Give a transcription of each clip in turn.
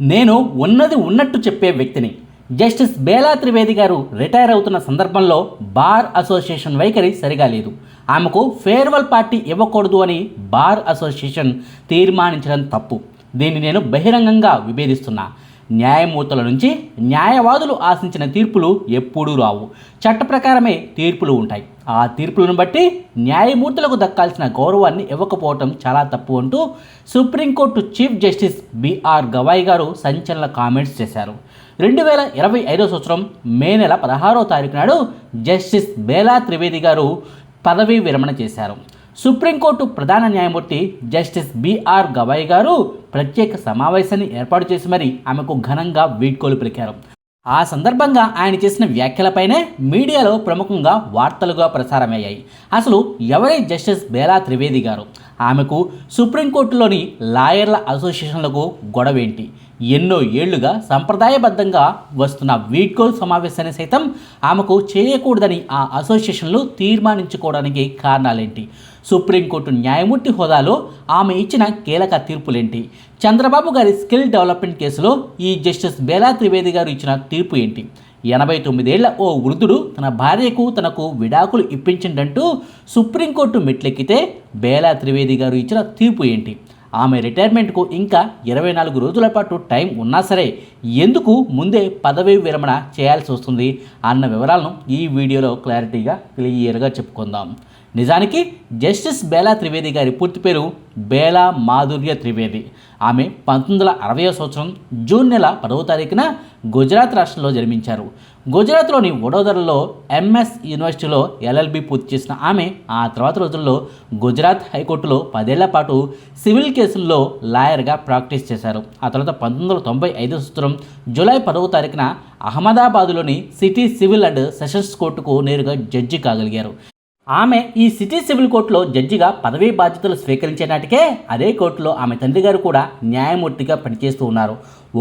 నేను ఉన్నది ఉన్నట్టు చెప్పే వ్యక్తిని. జస్టిస్ బేలా త్రివేది గారు రిటైర్ అవుతున్న సందర్భంలో బార్ అసోసియేషన్ వైఖరి సరిగా లేదు. ఆమెకు ఫేర్వెల్ పార్టీ ఇవ్వకూడదు అని బార్ అసోసియేషన్ తీర్మానించడం తప్పు. దీన్ని నేను బహిరంగంగా విభేదిస్తున్నా. న్యాయమూర్తుల నుంచి న్యాయవాదులు ఆశించిన తీర్పులు ఎప్పుడూ రావు. చట్ట ప్రకారమే తీర్పులు ఉంటాయి. ఆ తీర్పులను బట్టి న్యాయమూర్తులకు దక్కాల్సిన గౌరవాన్ని ఇవ్వకపోవటం చాలా తప్పు అంటూ supreme court chief justice B R Gavai గారు సంచలన కామెంట్స్ చేశారు. రెండు వేల ఇరవై ఐదో సంవత్సరం మే నెల పదహారో తారీఖు నాడు జస్టిస్ బేలా త్రివేది గారు పదవీ విరమణ చేశారు. సుప్రీంకోర్టు ప్రధాన న్యాయమూర్తి జస్టిస్ బిఆర్ గవాయ్ గారు ప్రత్యేక సమావేశాన్ని ఏర్పాటు చేసి మరీ ఆమెకు ఘనంగా వీడ్కోలు పలికారు. ఆ సందర్భంగా ఆయన చేసిన వ్యాఖ్యలపైనే మీడియాలో ప్రముఖంగా వార్తలుగా ప్రసారమయ్యాయి. అసలు ఎవరే జస్టిస్ బేలా త్రివేది గారు? ఆమెకు సుప్రీంకోర్టులోని లాయర్ల అసోసియేషన్లకు గొడవేంటి? ఎన్నో ఏళ్ళుగా సంప్రదాయబద్ధంగా వస్తున్న వీడ్కోల్ సమావేశాన్ని సైతం ఆమెకు చేయకూడదని ఆ అసోసియేషన్లు తీర్మానించుకోవడానికి కారణాలేంటి? సుప్రీంకోర్టు న్యాయమూర్తి హోదాలో ఆమె ఇచ్చిన కీలక తీర్పులేంటి? చంద్రబాబు గారి స్కిల్ డెవలప్మెంట్ కేసులో ఈ జస్టిస్ బేలా త్రివేది గారు ఇచ్చిన తీర్పు ఏంటి? ఎనభై తొమ్మిదేళ్ళ ఓ వృద్ధుడు తన భార్యకు తనకు విడాకులు ఇప్పించిందంటూ సుప్రీంకోర్టు మెట్లెక్కితే బేలా త్రివేది గారు ఇచ్చిన తీర్పు ఏంటి? ఆమె రిటైర్మెంట్కు ఇంకా ఇరవై నాలుగు రోజుల పాటు టైం ఉన్నా సరే ఎందుకు ముందే పదవీ విరమణ చేయాల్సి వస్తుంది అన్న వివరాలను ఈ వీడియోలో క్లారిటీగా క్లియర్గా చెప్పుకుందాం. నిజానికి జస్టిస్ బేలా త్రివేది గారి పూర్తి పేరు బేలా మాధుర్య త్రివేది. ఆమె పంతొమ్మిది వందల అరవై సంవత్సరం జూన్ నెల పదవ తారీఖున గుజరాత్ రాష్ట్రంలో జన్మించారు. గుజరాత్లోని వడోదరలో ఎంఎస్ యూనివర్సిటీలో ఎల్ఎల్బి పూర్తి చేసిన ఆమె ఆ తర్వాత రోజుల్లో గుజరాత్ హైకోర్టులో పదేళ్ళ పాటు సివిల్ కేసుల్లో లాయర్గా ప్రాక్టీస్ చేశారు. ఆ తర్వాత పంతొమ్మిది వందల తొంభై ఐదు సంవత్సరం జూలై పదవ తారీఖున అహ్మదాబాదులోని సిటీ సివిల్ అండ్ సెషన్స్ కోర్టుకు నేరుగా జడ్జి కాగలిగారు. ఆమె ఈ సిటీ సివిల్ కోర్టులో జడ్జిగా పదవీ బాధ్యతలు స్వీకరించే నాటికే అదే కోర్టులో ఆమె తండ్రి గారు కూడా న్యాయమూర్తిగా పనిచేస్తూ ఉన్నారు.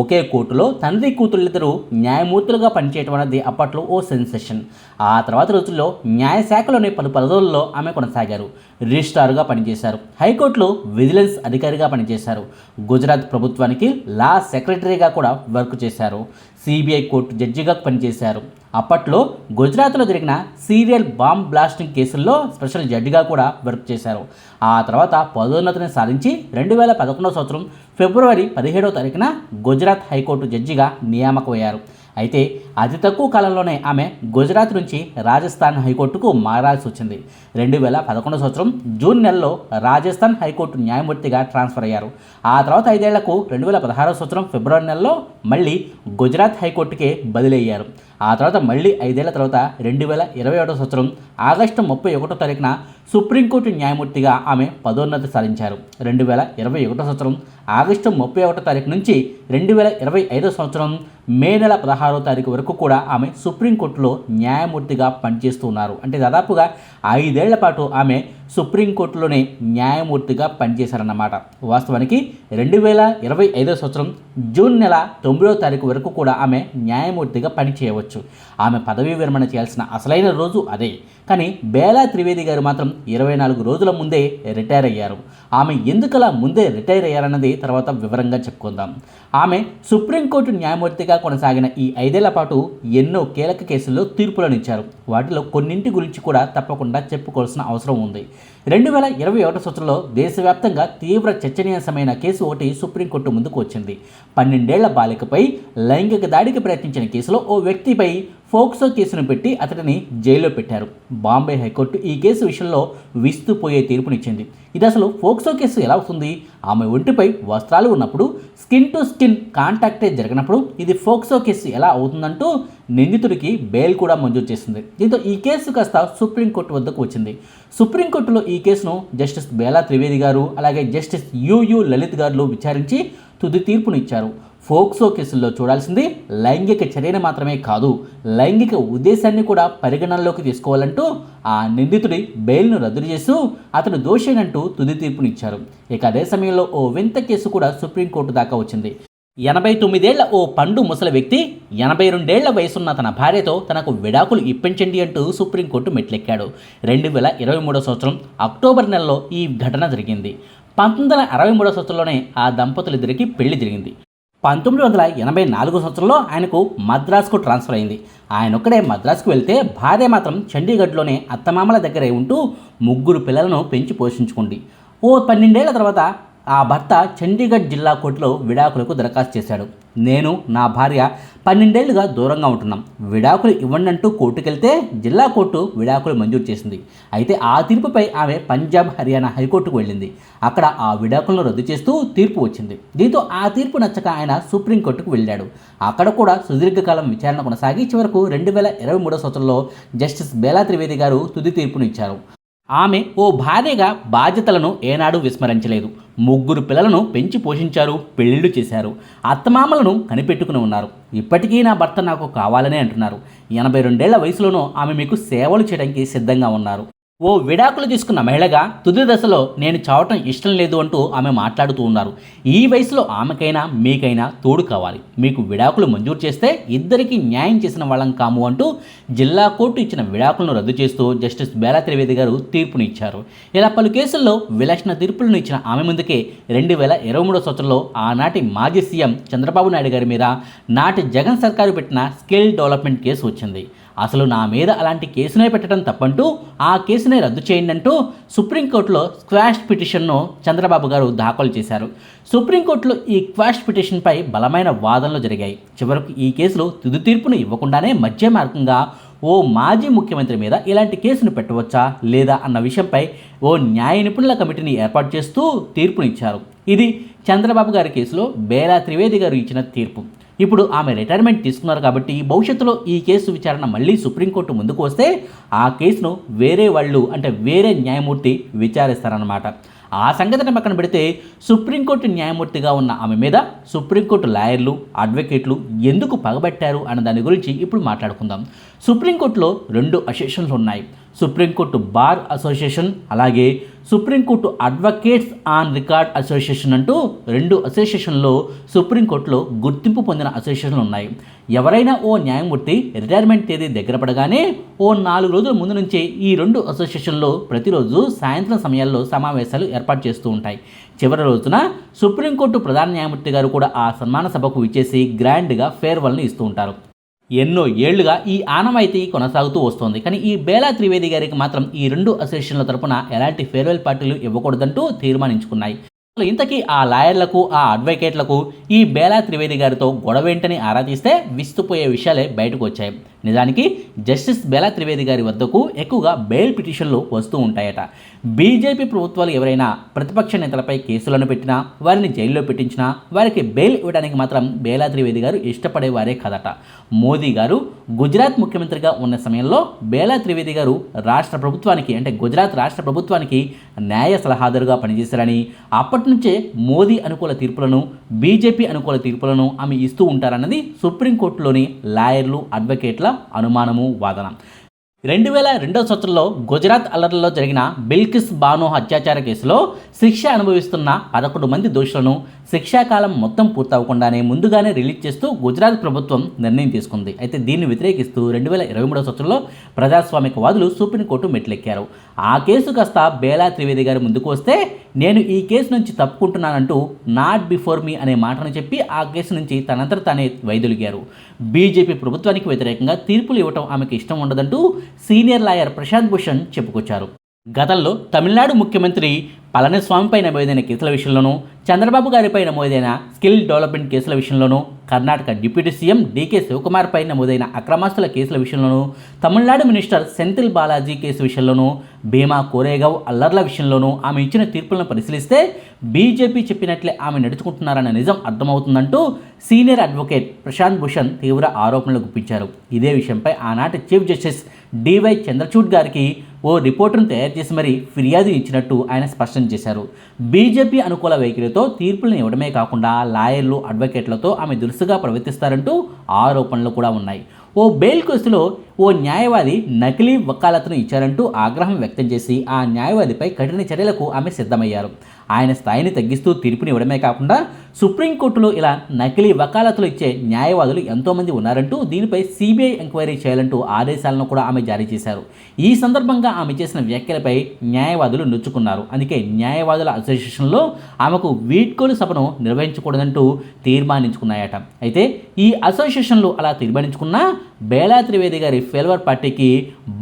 ఒకే కోర్టులో తండ్రి కూతుళ్ళిద్దరూ న్యాయమూర్తులుగా పనిచేయడం అనేది అప్పట్లో ఓ సెన్సేషన్. ఆ తర్వాత రోజుల్లో న్యాయశాఖలోని పలు పదవుల్లో ఆమె కొనసాగారు. రిజిస్ట్రారుగా పనిచేశారు. హైకోర్టులో విజిలెన్స్ అధికారిగా పనిచేశారు. గుజరాత్ ప్రభుత్వానికి లా సెక్రటరీగా కూడా వర్క్ చేశారు. సిబిఐ కోర్టు జడ్జిగా పనిచేశారు. అప్పట్లో గుజరాత్లో జరిగిన సీరియల్ బాంబ్ బ్లాస్టింగ్ కేసుల్లో స్పెషల్ జడ్జిగా కూడా వర్క్ చేశారు. ఆ తర్వాత పదోన్నతిని సాధించి రెండు వేల పదకొండవ సంవత్సరం ఫిబ్రవరి పదిహేడవ తారీఖున గుజరాత్ హైకోర్టు జడ్జిగా నియామకమయ్యారు. అయితే అతి తక్కువ కాలంలోనే ఆమె గుజరాత్ నుంచి రాజస్థాన్ హైకోర్టుకు మారాల్సి వచ్చింది. రెండు వేల పదకొండు సంవత్సరం జూన్ నెలలో రాజస్థాన్ హైకోర్టు న్యాయమూర్తిగా ట్రాన్స్ఫర్ అయ్యారు. ఆ తర్వాత ఐదేళ్ళకు రెండు వేల పదహారవ సంవత్సరం ఫిబ్రవరి నెలలో మళ్ళీ గుజరాత్ హైకోర్టుకే బదిలీ అయ్యారు ఆ తర్వాత మళ్ళీ ఐదేళ్ళ తర్వాత రెండు వేల ఇరవై ఒకటో సంవత్సరం ఆగస్టు ముప్పై ఒకటో తారీఖున సుప్రీంకోర్టు న్యాయమూర్తిగా ఆమె పదోన్నతి సాధించారు. రెండు వేల ఇరవై ఒకటో సంవత్సరం ఆగస్టు ముప్పై ఒకటో తారీఖు నుంచి రెండు వేల ఇరవై ఐదో సంవత్సరం మే నెల పదహారో తారీఖు వరకు కూడా ఆమె సుప్రీంకోర్టులో న్యాయమూర్తిగా పనిచేస్తూ ఉన్నారు. అంటే దాదాపుగా ఐదేళ్ళ పాటు ఆమె సుప్రీంకోర్టులోనే న్యాయమూర్తిగా పనిచేశారన్నమాట. వాస్తవానికి రెండు వేల ఇరవై ఐదో సంవత్సరం జూన్ నెల తొమ్మిదో తారీఖు వరకు కూడా ఆమె న్యాయమూర్తిగా పనిచేయవచ్చు. ఆమె పదవీ విరమణ చేయాల్సిన అసలైన రోజు అదే. కానీ బేలా త్రివేది గారు మాత్రం ఇరవై నాలుగు రోజుల ముందే రిటైర్ అయ్యారు. ఆమె ఎందుకలా ముందే రిటైర్ అయ్యారన్నది తర్వాత వివరంగా చెప్పుకుందాం. ఆమె సుప్రీంకోర్టు న్యాయమూర్తిగా కొనసాగిన ఈ ఐదేళ్ళ పాటు ఎన్నో కీలక కేసుల్లో తీర్పులను ఇచ్చారు. వాటిలో కొన్నింటి గురించి కూడా తప్పకుండా చెప్పుకోవాల్సిన అవసరం ఉంది. రెండు వేల ఇరవై ఒకటి సంవత్సరంలో దేశవ్యాప్తంగా తీవ్ర చర్చనీయాంశమైన కేసు ఒకటి సుప్రీంకోర్టు ముందుకు వచ్చింది. పన్నెండేళ్ళ బాలికపై లైంగిక దాడికి ప్రయత్నించిన కేసులో ఓ వ్యక్తిపై ఫోక్సో కేసును పెట్టి అతడిని జైల్లో పెట్టారు. బాంబే హైకోర్టు ఈ కేసు విషయంలో విస్తుపోయే తీర్పునిచ్చింది. ఇది అసలు ఫోక్సో కేసు ఎలా అవుతుంది ఆమె ఒంటిపై వస్త్రాలు ఉన్నప్పుడు స్కిన్ టు స్కిన్ కాంటాక్టే జరిగినప్పుడు ఇది ఫోక్సో కేసు ఎలా అవుతుందంటూ నిందితుడికి బెయిల్ కూడా మంజూరు చేసింది. దీంతో ఈ కేసు కాస్త సుప్రీంకోర్టు వద్దకు వచ్చింది. సుప్రీంకోర్టులో ఈ కేసును జస్టిస్ బేలా త్రివేది గారు అలాగే జస్టిస్ యుయు లలిత్ గారు విచారించి తుది తీర్పునిచ్చారు. ఫోక్సో కేసుల్లో చూడాల్సింది లైంగిక చర్యను మాత్రమే కాదు లైంగిక ఉద్దేశాన్ని కూడా పరిగణనలోకి తీసుకోవాలంటూ ఆ నిందితుడి బెయిల్ను రద్దు చేస్తూ అతను దోషేనంటూ తుది తీర్పునిచ్చారు. ఇక అదే సమయంలో ఓ వింత కేసు కూడా సుప్రీంకోర్టు దాకా వచ్చింది. ఎనభై తొమ్మిదేళ్ళ ఓ పండు ముసలి వ్యక్తి ఎనభై రెండేళ్ళ వయసున్న తన భార్యతో తనకు విడాకులు ఇప్పించండి అంటూ సుప్రీంకోర్టు మెట్లెక్కాడు. రెండు వేల ఇరవై మూడో సంవత్సరం అక్టోబర్ నెలలో ఈ ఘటన జరిగింది. పంతొమ్మిది వందల అరవై మూడో సంవత్సరంలోనే ఆ దంపతులిద్దరికి పెళ్ళి జరిగింది. పంతొమ్మిది వందల ఎనభై నాలుగు సంవత్సరంలో ఆయనకు మద్రాసుకు ట్రాన్స్ఫర్ అయింది. ఆయన ఒక్కడే మద్రాసుకు వెళ్తే భార్య మాత్రం చండీగఢ్లోనే అత్తమామల దగ్గరే ఉంటూ ముగ్గురు పిల్లలను పెంచి పోషించుకుంది. ఓ పన్నెండేళ్ళ తర్వాత ఆ భర్త చండీగఢ్ జిల్లా కోర్టులో విడాకులకు దరఖాస్తు చేశాడు. నేను నా భార్య పన్నెండేళ్ళుగా దూరంగా ఉంటున్నాం. విడాకులు ఇవ్వండి అంటూ కోర్టుకెళ్తే జిల్లా కోర్టు విడాకులు మంజూరు చేసింది. అయితే ఆ తీర్పుపై ఆమె పంజాబ్ హర్యానా హైకోర్టుకు వెళ్ళింది. అక్కడ ఆ విడాకులను రద్దు చేస్తూ తీర్పు వచ్చింది. దీంతో ఆ తీర్పు నచ్చక ఆయన సుప్రీంకోర్టుకు వెళ్ళాడు. అక్కడ కూడా సుదీర్ఘకాలం విచారణ కొనసాగి చివరకు రెండు వేల ఇరవై మూడో సంవత్సరంలో జస్టిస్ బేలా త్రివేది గారు తుది తీర్పును ఇచ్చారు. ఆమె ఓ భార్యగా బాధ్యతలను ఏనాడు విస్మరించలేదు. ముగ్గురు పిల్లలను పెంచి పోషించారు పెళ్ళిళ్ళు చేశారు. అత్తమామలను కనిపెట్టుకుని ఉన్నారు. ఇప్పటికీ నా భర్త నాకు కావాలనే అంటున్నారు. ఎనభై రెండేళ్ళ వయసులోనూ ఆమె మీకు సేవలు చేయడానికి సిద్ధంగా ఉన్నారు. ఓ విడాకులు తీసుకున్న మహిళగా తుది దశలో నేను చావటం ఇష్టం లేదు అంటూ ఆమె మాట్లాడుతూ ఉన్నారు. ఈ వయసులో ఆమెకైనా మీకైనా తోడు కావాలి. మీకు విడాకులు మంజూరు చేస్తే ఇద్దరికి న్యాయం చేసిన వాళ్ళం కాము అంటూ జిల్లా కోర్టు ఇచ్చిన విడాకులను రద్దు చేస్తూ జస్టిస్ బేలా త్రివేది గారు తీర్పును ఇచ్చారు. ఇలా పలు కేసుల్లో విలక్షణ తీర్పులను ఇచ్చిన ఆమె ముందుకే రెండు వేల ఇరవై మూడో సంవత్సరంలో ఆనాటి మాజీ సీఎం చంద్రబాబు నాయుడు గారి మీద నాటి జగన్ సర్కారు పెట్టిన స్కిల్ డెవలప్మెంట్ కేసు వచ్చింది. అసలు నా మీద అలాంటి కేసునే పెట్టడం తప్పంటూ ఆ కేసునే రద్దు చేయండి అంటూ సుప్రీంకోర్టులో స్క్వాష్ పిటిషన్ను చంద్రబాబు గారు దాఖలు చేశారు. సుప్రీంకోర్టులో ఈ క్వాష్ పిటిషన్పై బలమైన వాదనలు జరిగాయి. చివరకు ఈ కేసులో తుది తీర్పును ఇవ్వకుండానే మధ్య మార్గంగా ఓ మాజీ ముఖ్యమంత్రి మీద ఇలాంటి కేసును పెట్టవచ్చా లేదా అన్న విషయంపై ఓ న్యాయ నిపుణుల కమిటీని ఏర్పాటు చేస్తూ తీర్పునిచ్చారు. ఇది చంద్రబాబు గారి కేసులో బేలా త్రివేది గారు ఇచ్చిన తీర్పు. ఇప్పుడు ఆమె రిటైర్మెంట్ తీసుకున్నారు కాబట్టి భవిష్యత్తులో ఈ కేసు విచారణ మళ్ళీ సుప్రీంకోర్టు ముందుకు వస్తే ఆ కేసును వేరే వాళ్ళు అంటే వేరే న్యాయమూర్తి విచారిస్తారన్నమాట. ఆ సంగతిని పక్కన పెడితే సుప్రీంకోర్టు న్యాయమూర్తిగా ఉన్న ఆమె మీద సుప్రీంకోర్టు లాయర్లు అడ్వకేట్లు ఎందుకు పగబట్టారు అన్న దాని గురించి ఇప్పుడు మాట్లాడుకుందాం. సుప్రీంకోర్టులో రెండు అసోసియేషన్లు ఉన్నాయి. సుప్రీంకోర్టు బార్ అసోసియేషన్ అలాగే supreme court advocates on record association అంటూ రెండు అసోసియేషన్లో సుప్రీంకోర్టులో గుర్తింపు పొందిన అసోసియేషన్లు ఉన్నాయి. ఎవరైనా ఓ న్యాయమూర్తి రిటైర్మెంట్ తేదీ దగ్గర పడగానే ఓ నాలుగు రోజుల ముందు నుంచే ఈ రెండు అసోసియేషన్లో ప్రతిరోజు సాయంత్రం సమయాల్లో సమావేశాలు ఏర్పాటు చేస్తూ ఉంటాయి. చివరి రోజున సుప్రీంకోర్టు ప్రధాన న్యాయమూర్తి గారు కూడా ఆ సన్మాన సభకు ఇచ్చేసి గ్రాండ్గా ఫేర్వెల్ని ఇస్తూ ఉంటారు. ఎన్నో ఏళ్ళుగా ఈ ఆనమైతే కొనసాగుతూ వస్తోంది. కానీ ఈ బేలా త్రివేది గారికి మాత్రం ఈ రెండు అసోసియేషన్ల తరపున ఎలాంటి ఫేర్వెల్ పార్టీలు ఇవ్వకూడదంటూ తీర్మానించుకున్నాయి. అసలు ఇంతకీ ఆ లాయర్లకు ఆ అడ్వకేట్లకు ఈ బేలా త్రివేది గారితో గొడవేంటని ఆరా తీస్తే విస్తుపోయే విషయాలే బయటకు వచ్చాయి. నిజానికి జస్టిస్ బేలా త్రివేది గారి వద్దకు ఎక్కువగా బెయిల్ పిటిషన్లు వస్తూ ఉంటాయట. బీజేపీ ప్రభుత్వాలు ఎవరైనా ప్రతిపక్ష నేతలపై కేసులను పెట్టినా వారిని జైల్లో పెట్టించినా వారికి బెయిల్ ఇవ్వడానికి మాత్రం బేలా త్రివేది గారు ఇష్టపడేవారే కదట. మోదీ గారు గుజరాత్ ముఖ్యమంత్రిగా ఉన్న సమయంలో బేలా త్రివేది గారు రాష్ట్ర ప్రభుత్వానికి అంటే గుజరాత్ రాష్ట్ర ప్రభుత్వానికి న్యాయ సలహాదారుగా పనిచేశారని అప్పటి నుంచే మోదీ అనుకూల తీర్పులను బీజేపీ అనుకూల తీర్పులను ఆమె ఇస్తూ ఉంటారన్నది సుప్రీంకోర్టులోని లాయర్లు అడ్వకేట్ల అనుమానము వాదన. రెండు వేల రెండో సంవత్సరంలో గుజరాత్ అల్లర్లలో జరిగిన బిల్కిస్ బానో అత్యాచార కేసులో శిక్ష అనుభవిస్తున్న పదకొండు మంది దోషులను శిక్షాకాలం మొత్తం పూర్తవకుండానే ముందుగానే రిలీజ్ చేస్తూ గుజరాత్ ప్రభుత్వం నిర్ణయం తీసుకుంది. అయితే దీన్ని వ్యతిరేకిస్తూ రెండు వేల ఇరవై మూడో సంవత్సరంలో ప్రజాస్వామికవాదులు సుప్రీంకోర్టు మెట్లెక్కారు. ఆ కేసు కాస్త బేలా త్రివేది గారి ముందుకు వస్తే నేను ఈ కేసు నుంచి తప్పుకుంటున్నానంటూ నాట్ బిఫోర్ మీ అనే మాటను చెప్పి ఆ కేసు నుంచి తనంతట తానే వైదొలిగారు. బీజేపీ ప్రభుత్వానికి వ్యతిరేకంగా తీర్పులు ఇవ్వటం ఆమెకు ఇష్టం ఉండదంటూ సీనియర్ లాయర్ ప్రశాంత్ భూషణ్ చెప్పుకొచ్చారు. గతంలో తమిళనాడు ముఖ్యమంత్రి పళనిస్వామిపై నమోదైన కేసుల విషయంలోనూ చంద్రబాబు గారిపై నమోదైన స్కిల్ డెవలప్మెంట్ కేసుల విషయంలోనూ Karnataka deputy CM D K శివకుమార్పై నమోదైన అక్రమాస్తుల కేసుల విషయంలోనూ తమిళనాడు మినిస్టర్ సెంథిల్ బాలాజీ కేసు విషయంలోనూ భీమా కోరేగావ్ అల్లర్ల విషయంలోనూ ఆమె ఇచ్చిన తీర్పులను పరిశీలిస్తే బీజేపీ చెప్పినట్లే ఆమె నడుచుకుంటున్నారన్న నిజం అర్థమవుతుందంటూ సీనియర్ అడ్వకేట్ ప్రశాంత్ భూషణ్ తీవ్ర ఆరోపణలు గుప్పించారు. ఇదే విషయంపై ఆనాటి చీఫ్ జస్టిస్ డివై చంద్రచూడ్ గారికి ఓ రిపోర్టును తయారు చేసి మరీ ఫిర్యాదు ఇచ్చినట్టు ఆయన స్పష్టం చేశారు. బీజేపీ అనుకూల వైఖరితో తీర్పులను ఇవ్వడమే కాకుండా లాయర్లు అడ్వకేట్లతో ఆమె దురుసుగా ప్రవర్తిస్తారంటూ ఆరోపణలు కూడా ఉన్నాయి. ఓ బెయిల్ కేసులో ఓ న్యాయవాది నకిలీ వకాలతను ఇచ్చారంటూ ఆగ్రహం వ్యక్తం చేసి ఆ న్యాయవాదిపై కఠిన చర్యలకు ఆమె సిద్ధమయ్యారు. ఆయన స్థాయిని తగ్గిస్తూ తీర్పుని ఇవ్వడమే కాకుండా సుప్రీంకోర్టులో ఇలా నకిలీ వకాలతులు ఇచ్చే న్యాయవాదులు ఎంతోమంది ఉన్నారంటూ దీనిపై సిబిఐ ఎంక్వైరీ చేయాలంటూ ఆదేశాలను కూడా ఆమె జారీ చేశారు. ఈ సందర్భంగా ఆమె చేసిన వ్యాఖ్యలపై న్యాయవాదులు నొచ్చుకున్నారు. అందుకే న్యాయవాదుల అసోసియేషన్లో ఆమెకు వీడ్కోలు సభను నిర్వహించకూడదంటూ తీర్మానించుకున్నాయట. అయితే ఈ అసోసియేషన్లు అలా తీర్మానించుకున్న బేలా త్రివేది గారి ఫేల్వర్ పార్టీకి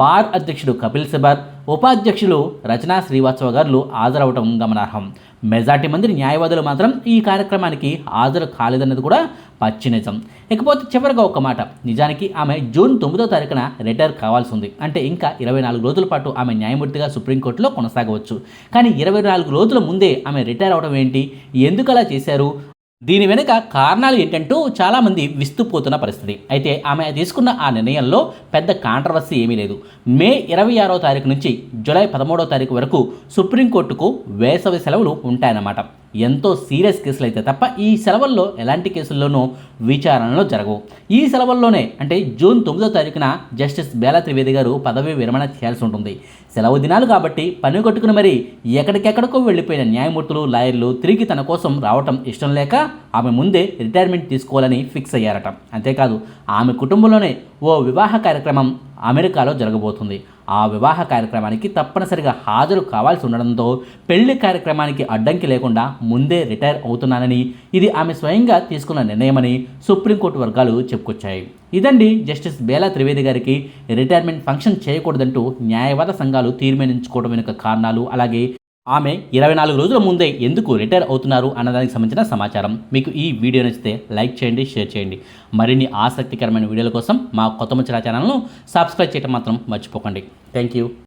బార్ అధ్యక్షుడు కపిల్ సిబర్ ఉపాధ్యక్షులు రచనా శ్రీవాత్సవ గారు హాజరవటం గమనార్హం. మెజార్టీ మంది న్యాయవాదులు మాత్రం ఈ కార్యక్రమానికి హాజరు కాలేదన్నది కూడా పచ్చి నిజం. ఇకపోతే చివరిగా ఒక మాట. నిజానికి ఆమె జూన్ తొమ్మిదో తారీఖున రిటైర్ కావాల్సి ఉంది అంటే ఇంకా ఇరవై నాలుగు రోజుల పాటు ఆమె న్యాయమూర్తిగా సుప్రీంకోర్టులో కొనసాగవచ్చు. కానీ ఇరవై నాలుగు రోజుల ముందే ఆమె రిటైర్ అవడం ఏంటి? ఎందుకు అలా చేశారు? దీని వెనుక కారణాలు ఏంటంటూ చాలామంది విస్తుపోతున్న పరిస్థితి. అయితే ఆమె తీసుకున్న ఆ నిర్ణయంలో పెద్ద కాంట్రవర్సీ ఏమీ లేదు. మే ఇరవై ఆరో తారీఖు నుంచి జూలై పదమూడో తారీఖు వరకు సుప్రీంకోర్టుకు వేసవి సెలవులు ఉంటాయన్నమాట. ఎంతో సీరియస్ కేసులు అయితే తప్ప ఈ సెలవుల్లో ఎలాంటి కేసుల్లోనూ విచారణలు జరగవు. ఈ సెలవుల్లోనే అంటే జూన్ తొమ్మిదో తారీఖున జస్టిస్ బేలా త్రివేది గారు పదవి విరమణ చేయాల్సి ఉంటుంది. సెలవు దినాలు కాబట్టి పని కొట్టుకుని మరి ఎక్కడికెక్కడికో వెళ్ళిపోయిన న్యాయమూర్తులు లాయర్లు తిరిగి తన కోసం రావటం ఇష్టం లేక ఆమె ముందే రిటైర్మెంట్ తీసుకోవాలని ఫిక్స్ అయ్యారట. అంతేకాదు ఆమె కుటుంబంలోనే ఓ వివాహ కార్యక్రమం అమెరికాలో జరగబోతుంది. ఆ వివాహ కార్యక్రమానికి తప్పనిసరిగా హాజరు కావాల్సి ఉండడంతో పెళ్ళి కార్యక్రమానికి అడ్డంకి లేకుండా ముందే రిటైర్ అవుతున్నానని ఇది ఆమె స్వయంగా తీసుకున్న నిర్ణయమని సుప్రీంకోర్టు వర్గాలు చెప్పుకొచ్చాయి. ఇదండి జస్టిస్ బేలా త్రివేది గారికి రిటైర్మెంట్ ఫంక్షన్ చేయకూడదంటూ న్యాయవాద సంఘాలు తీర్మానించుకోవడం వెనుక కారణాలు అలాగే ఆమె ఇరవై నాలుగు రోజుల ముందే ఎందుకు రిటైర్ అవుతున్నారు అన్నదానికి సంబంధించిన సమాచారం. మీకు ఈ వీడియో నచ్చితే లైక్ చేయండి షేర్ చేయండి. మరిన్ని ఆసక్తికరమైన వీడియోల కోసం మా కొత్త ముచ్చరా ఛానల్ను సబ్స్క్రైబ్ చేయడం మాత్రం మర్చిపోకండి. Thank you